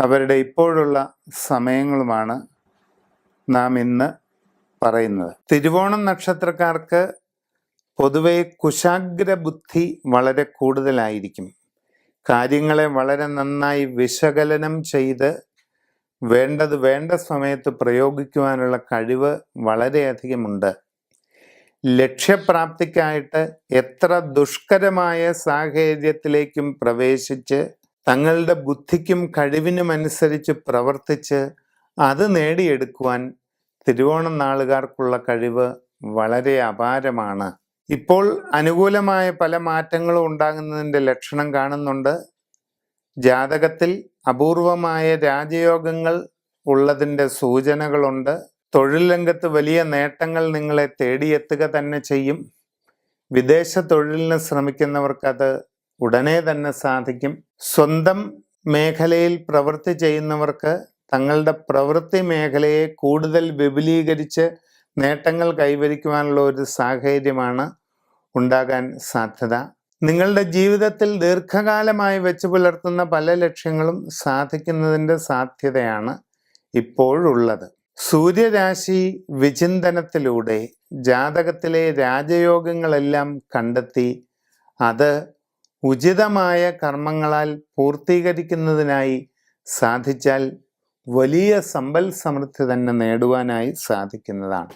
അവരുടെ ഇപ്പോഴുള്ള സമയങ്ങളുമാണ് നാം ഇന്ന് പറയുന്നത്. തിരുവോണം നക്ഷത്രക്കാർക്ക് പൊതുവെ കുശാഗ്ര ബുദ്ധി വളരെ കൂടുതലായിരിക്കും. കാര്യങ്ങളെ വളരെ നന്നായി വിശകലനം ചെയ്ത് വേണ്ടത് വേണ്ട സമയത്ത് പ്രയോഗിക്കുവാനുള്ള കഴിവ് വളരെയധികമുണ്ട്. ലക്ഷ്യപ്രാപ്തിക്കായിട്ട് എത്ര ദുഷ്കരമായ സാഹചര്യത്തിലേക്കും പ്രവേശിച്ച് തങ്ങളുടെ ബുദ്ധിക്കും കഴിവിനും അനുസരിച്ച് പ്രവർത്തിച്ച് അത് നേടിയെടുക്കുവാൻ തിരുവോണം നാളുകാർക്കുള്ള കഴിവ് വളരെ അപാരമാണ്. ഇപ്പോൾ അനുകൂലമായ പല മാറ്റങ്ങളും ഉണ്ടാകുന്നതിന്റെ ലക്ഷണം കാണുന്നുണ്ട്. ജാതകത്തിൽ അപൂർവമായ രാജയോഗങ്ങൾ ഉള്ളതിന്റെ സൂചനകളുണ്ട്. തൊഴിൽ രംഗത്ത് വലിയ നേട്ടങ്ങൾ നിങ്ങളെ തേടിയെത്തുക തന്നെ ചെയ്യും. വിദേശ തൊഴിലിന് ശ്രമിക്കുന്നവർക്കത് ഉടനെ തന്നെ സാധിക്കും. സ്വന്തം മേഖലയിൽ പ്രവൃത്തി ചെയ്യുന്നവർക്ക് തങ്ങളുടെ പ്രവൃത്തി മേഖലയെ കൂടുതൽ വിപുലീകരിച്ച് നേട്ടങ്ങൾ കൈവരിക്കുവാനുള്ള ഒരു സാഹചര്യമാണ് ഉണ്ടാകാൻ സാധ്യത. നിങ്ങളുടെ ജീവിതത്തിൽ ദീർഘകാലമായി വെച്ച് പുലർത്തുന്ന പല ലക്ഷ്യങ്ങളും സാധിക്കുന്നതിന്റെ സാധ്യതയാണ് ഇപ്പോഴുള്ളത്. സൂര്യരാശി വിചിന്തനത്തിലൂടെ ജാതകത്തിലെ രാജയോഗങ്ങളെല്ലാം കണ്ടെത്തി അത് ഉചിതമായ കർമ്മങ്ങളാൽ പൂർത്തീകരിക്കുന്നതിനായി സാധിച്ചാൽ വലിയ സമ്പൽ സമൃദ്ധി തന്നെ നേടുവാനായി സാധിക്കുന്നതാണ്.